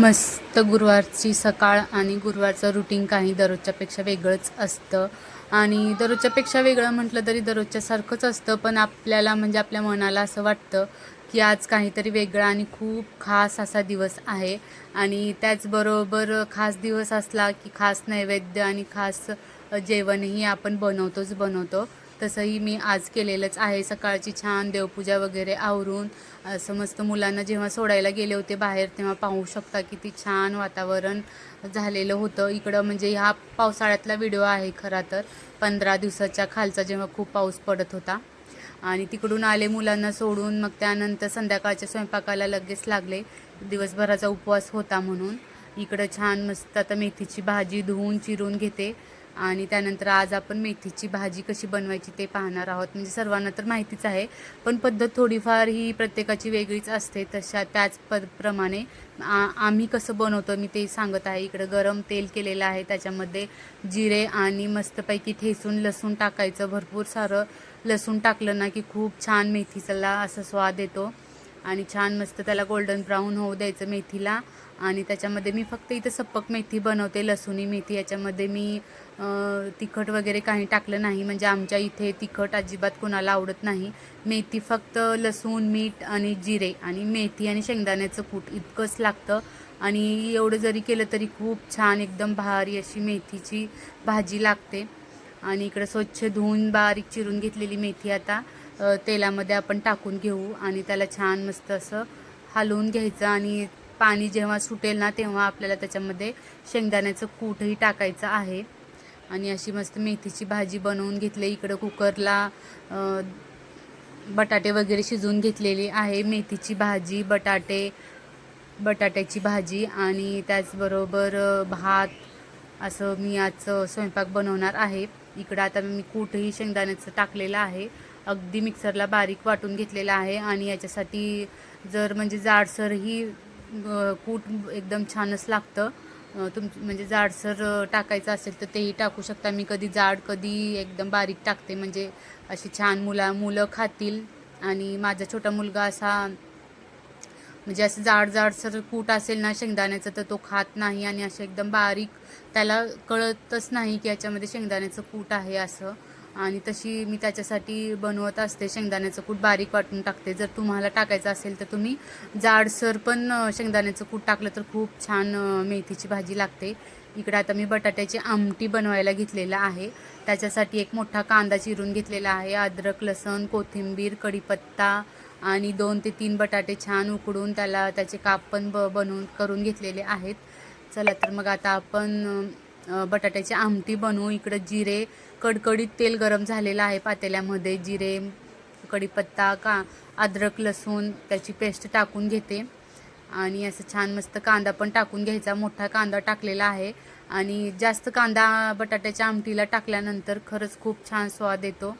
मस्त गुरुवारची सकाळ आणि गुरुवारचं रुटीन काही दररोजच्यापेक्षा वेगळंच असतं. आणि दररोजच्यापेक्षा वेगळं म्हटलं तरी दररोजच्यासारखंच असतं पण आपल्याला म्हणजे आपल्या मनाला असं वाटतं की आज काहीतरी वेगळा आणि खूप खास असा दिवस आहे. आणि त्याचबरोबर खास दिवस असला की खास नैवेद्य आणि खास जेवणही आपण बनवतोच बनवतो. तसंही मी आज केलेलंच आहे. सकाळची छान देवपूजा वगैरे आवरून असं मस्त मुलांना जेव्हा सोडायला गेले होते बाहेर तेव्हा पाहू शकता किती छान वातावरण झालेलं होतं. इकडं म्हणजे ह्या पावसाळ्यातला व्हिडिओ आहे खरा तर. पंधरा दिवसाच्या खालचा जेव्हा खूप पाऊस पडत होता. आणि तिकडून आले मुलांना सोडून मग त्यानंतर संध्याकाळच्या स्वयंपाकाला लगेच लागले. दिवसभराचा उपवास होता म्हणून. इकडं छान मस्त आता मेथीची भाजी धुवून चिरून घेते. आणि त्यानंतर आज आपण मेथीची भाजी कशी बनवायची ते पाहणार आहोत. म्हणजे सर्वांना तर माहितीच आहे पण पद्धत थोडीफार ही प्रत्येकाची वेगळीच असते. तशा त्याच प प्रमाणे आ आम्ही कसं बनवतो मी ते सांगत आहे. इकडं गरम तेल केलेलं आहे त्याच्यामध्ये जिरे आणि मस्तपैकी ठेसून लसूण टाकायचं. भरपूर सारं लसूण टाकलं ना की खूप छान मेथीचाला असं स्वाद येतो. आणि छान मस्त त्याला गोल्डन ब्राऊन होऊ द्यायचं मेथीला. आणि त्याच्यामध्ये मी फक्त इथं सप्पक मेथी बनवते लसुणी मेथी. याच्यामध्ये मी तिखट वगैरे काही टाकलं नाही. म्हणजे आमच्या इथे तिखट अजिबात कोणाला आवडत नाही. मेथी फक्त लसूण मीठ आणि जिरे आणि मेथी आणि शेंगदाण्याचं कूट इतकंच लागतं. आणि एवढं जरी केलं तरी खूप छान एकदम भारी अशी मेथीची भाजी लागते. आणि इकडं स्वच्छ धुवून बारीक चिरून घेतलेली मेथी आता. तेलामध्ये आपण टाकून घेऊ आणि त्याला छान मस्त असं हलवून घ्यायचं आणि पाणी जेव्हा सुटेल ना तेव्हा आपल्याला त्याच्यामध्ये शेंगदाण्याचं कूटही टाकायचं आहे. आणि अशी मस्त मेथीची भाजी बनवून घेतली. इकडं कुकरला बटाटे वगैरे शिजवून घेतलेली आहे. मेथीची भाजी बटाटे बटाट्याची भाजी आणि त्याचबरोबर भात असं मी आज स्वयंपाक बनवणार आहे. इकडं आता मी कूटही शेंगदाण्याचं टाकलेलं आहे. अगदी मिक्सरला बारीक वाटून घेतलेला आहे आणि याच्यासाठी जर म्हणजे जाडसरही कूट एकदम छानच लागतं. तुम म्हणजे जाडसर टाकायचं असेल तर तेही टाकू शकता. मी कधी जाड कधी एकदम बारीक टाकते. म्हणजे अशी छान मुला मुलं खातील. आणि माझा छोटा मुलगा असा म्हणजे असं जाड जाडसर कूट असेल ना शेंगदाण्याचं तर तो खात नाही आणि असं एकदम बारीक त्याला कळतच नाही की याच्यामध्ये शेंगदाण्याचं कूट आहे असं. आणि तशी मी त्याच्यासाठी बनवत असते शेंगदाण्याचं कूट बारीक वाटून टाकते. जर तुम्हाला टाकायचं असेल तर तुम्ही जाडसर पण शेंगदाण्याचं कूट टाकलं तर खूप छान मेथीची भाजी लागते. इकडे आता मी बटाट्याची आमटी बनवायला घेतलेलं आहे. त्याच्यासाठी एक मोठा कांदा चिरून घेतलेला आहे. अद्रक लसण कोथिंबीर कढीपत्ता आणि दोन ते तीन बटाटे छान उकडून त्याला त्याचे काप पण ब बनवून करून घेतलेले आहेत. चला तर मग आता आपण बटाट्याची आमटी बनवू. इकडं जिरे कडकडीत तेल गरम झालेलं आहे पातेल्यामध्ये. जिरे कढीपत्ता का अद्रक लसूण त्याची पेस्ट टाकून घेते. आणि असं छान मस्त कांदा पण टाकून घ्यायचा. मोठा कांदा टाकलेला आहे. आणि जास्त कांदा बटाट्याच्या आमटीला टाकल्यानंतर खरंच खूप छान स्वाद येतो.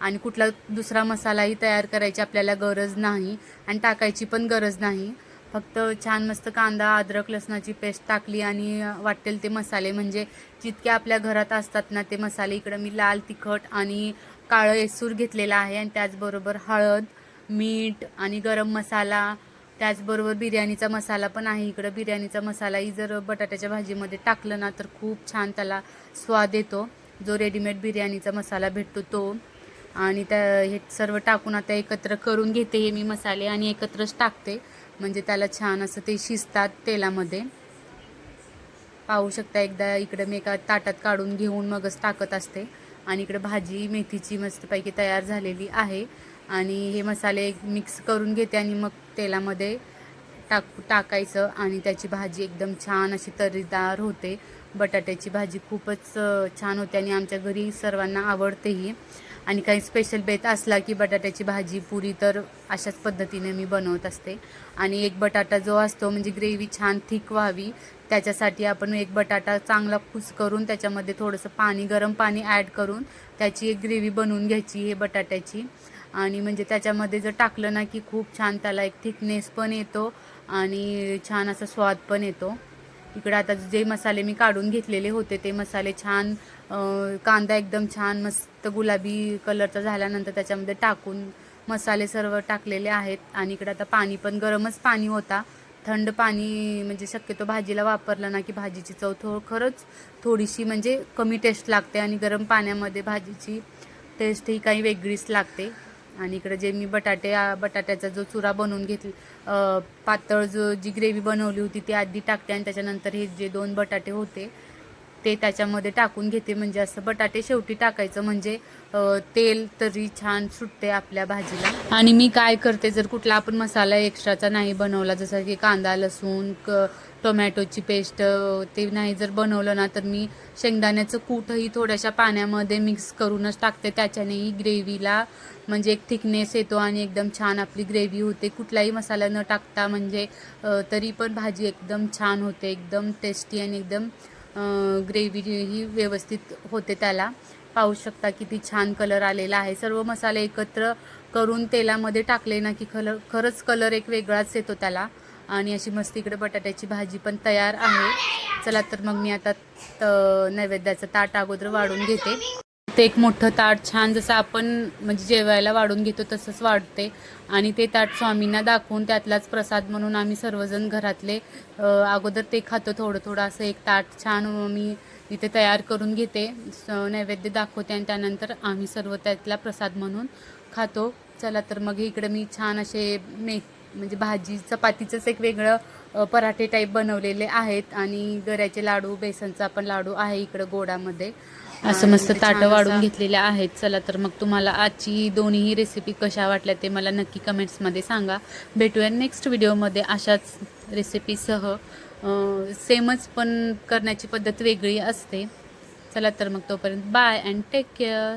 आणि कुठला दुसरा मसालाही तयार करायची आपल्याला गरज नाही आणि टाकायची पण गरज नाही. फक्त छान मस्त कांदा अद्रक लसणाची पेस्ट टाकली आणि वाटेल ते मसाले. म्हणजे जितके आपल्या घरात असतात ना ते मसाले इकडं मी लाल तिखट आणि काळं येसूर घेतलेला आहे आणि त्याचबरोबर हळद मीठ आणि गरम मसाला त्याचबरोबर बिर्याणीचा मसाला पण आहे इकडं. बिर्याणीचा मसालाही जर बटाट्याच्या भाजीमध्ये टाकलं ना तर खूप छान त्याला स्वाद येतो. जो रेडीमेड बिर्याणीचा मसाला भेटतो तो. आणि त्या हे सर्व टाकून आता एकत्र करून घेते हे मी मसाले आणि एकत्रच टाकते. म्हणजे त्याला छान असं ते शिजतात तेलामध्ये. पाहू शकता एकदा इकडं मी एका ताटात काढून घेऊन मगच टाकत असते. आणि इकडे भाजी मेथीची मस्तपैकी तयार झालेली आहे. आणि हे मसाले मिक्स करून घेते आणि मग तेलामध्ये टाक टाकायचं आणि त्याची भाजी एकदम छान अशी तर्रीदार होते. बटाट्याची भाजी खूपच छान होते आणि आमच्या घरी सर्वांना आवडतेही. आणि काही स्पेशल बेत असला की बटाट्याची भाजी पुरी तर अशाच पद्धतीने मी बनवत असते. आणि एक बटाटा जो असतो म्हणजे ग्रेव्ही छान थिक व्हावी. त्याच्यासाठी आपण एक बटाटा चांगला कुस करून त्याच्यामध्ये थोडंसं पाणी गरम पाणी ॲड करून त्याची एक ग्रेव्ही बनवून घ्यायची हे बटाट्याची. आणि म्हणजे त्याच्यामध्ये जर टाकलं ना की खूप छान त्याला एक थिकनेस पण येतो आणि छान असा स्वाद पण येतो. इकडे आता जे मसाले मी काढून घेतलेले होते ते मसाले छान कांदा एकदम छान मस्त गुलाबी कलरचा झाल्यानंतर त्याच्यामध्ये टाकून मसाले सर्व टाकलेले आहेत. आणि इकडे आता पाणी पण गरमच पाणी होता. थंड पाणी म्हणजे शक्यतो भाजीला वापरलं ना की भाजीची चव थो खरंच थोडीशी म्हणजे कमी टेस्ट लागते आणि गरम पाण्यामध्ये भाजीची टेस्ट ही काही वेगळीच लागते. आणि इकडे जे मी बटाटे बटाट्याचा जो चुरा बनवून घेतला पातळ जो जी ग्रेव्ही बनवली होती ती आधी टाकते आणि त्याच्यानंतर हे जे दोन बटाटे होते ते त्याच्यामध्ये टाकून घेते. म्हणजे असं बटाटे शेवटी टाकायचं. म्हणजे तेल तरी छान सुटते आपल्या भाजीला. आणि मी काय करते जर कुठला आपण मसाला एक्स्ट्राचा नाही बनवला जसं की कांदा लसूण क टोमॅटोची पेस्ट ते नाही जर बनवलं ना तर मी शेंगदाण्याचं कूटही थोड्याशा पाण्यामध्ये मिक्स करूनच टाकते. त्याच्यानेही ग्रेव्हीला म्हणजे एक थिकनेस येतो आणि एकदम छान आपली ग्रेव्ही होते. कुठलाही मसाला न टाकता म्हणजे तरी पण भाजी एकदम छान होते. एकदम टेस्टी आणि एकदम ग्रेव्ही ही व्यवस्थित होते त्याला. पाहू शकता किती छान कलर आलेला आहे. सर्व मसाले एकत्र करून तेलामध्ये टाकले ना की कलर खरंच कलर एक वेगळाच येतो त्याला. आणि अशी मस्त इकडे बटाट्याची भाजी पण तयार आहे. चला तर मग मी आता नैवेद्याचं ताट अगोदर वाढून घेते. ते एक मोठं ताट छान जसं आपण म्हणजे जेवायला वाढून घेतो तसंच वाढते. आणि ते ताट स्वामींना दाखवून त्यातलाच प्रसाद म्हणून आम्ही सर्वजण घरातले अगोदर ते खातो थोडं थोडं असं एक ताट छान मी इथे तयार करून घेते. स- नैवेद्य दाखवते आणि त्यानंतर आम्ही सर्व त्यातला प्रसाद म्हणून खातो. चला तर मग इकडे मी छान असे मे म्हणजे भाजी चपातीचंच एक वेगळं पराठे टाईप बनवलेले आहेत. आणि गऱ्याचे लाडू बेसनचा पण लाडू आहे इकडं गोडामध्ये. असं मस्त ताटं वाढून घेतलेल्या आहेत. चला तर मग तुम्हाला आजची दोन्ही रेसिपी कशा वाटल्या ते मला नक्की कमेंट्समध्ये सांगा. भेटूया नेक्स्ट व्हिडिओमध्ये अशाच रेसिपीसह सेमच पण करण्याची पद्धत वेगळी असते. चला तर मग तोपर्यंत बाय अँड टेक केअर